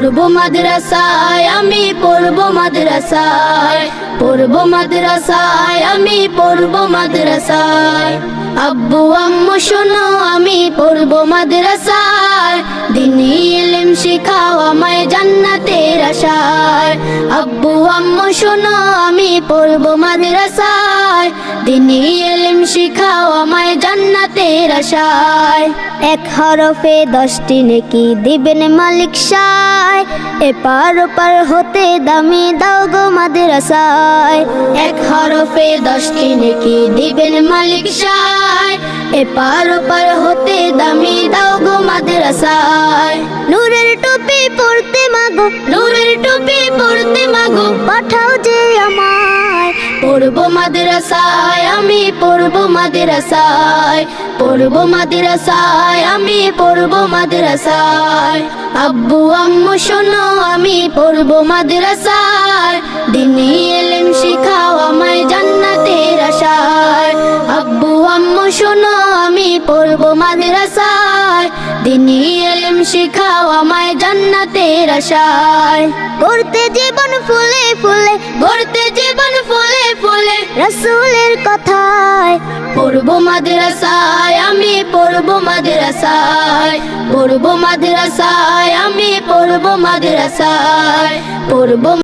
পড়ব মাদ্রাসায়, আমি পড়ব মাদ্রাসায়। পড়ব মাদ্রাসায়, আমি পড়ব মাদ্রাসায়। আব্বু আম্মু, শোনো, আমি পড়ব মাদ্রাসায়। দিনী ইলম শিখাও আমায় জান্নাতের আশায়। আব্বু আম্মু, শোনো, আমি পড়ব মাদ্রাসায়। দিনী ইলম শিখাও আমায় জান্নাতের আশায়। এক হরফে দশটি নেকি দিবেন মালিক সায়। এপার ওপার হতে দামি দাও গো মাদ্রাসায়। এক হরফে দশটি নেকি দিবেন মালিক সায়। এপার ওপার হতে দামি দাও গো মাদ্রাসায়। নূরের টুপি পড়তে মাগো, নূরের টুপি পড়তে মাগো। পাঠাও যে আমায়। পড়ব মাদ্রাসায়, আমি পড়ব মাদ্রাসায়। পড়ব মাদ্রাসায়, আমি পড়ব মাদ্রাসায়। আব্বু, আম্মু, শোনো, আমি পড়ব মাদ্রাসায়। দিনী এলেম শিখাও আমায় জান্নাতের আশায়। আব্বু, আম্মু, শোনো, আমি পড়ব মাদ্রাসায়। দিনী এলেম শিখাও আমায় জান্নাতের আশায়। করতে জীবন ফুলে ফুলে, গড়তে জীবন রসুলের কথায় পড়ব মাদ্রাসায় আমি পড়ব মাদ্রাসায়। পড়ব মাদ্রাসায় আমি পড়ব মাদ্রাসায়। পড়ব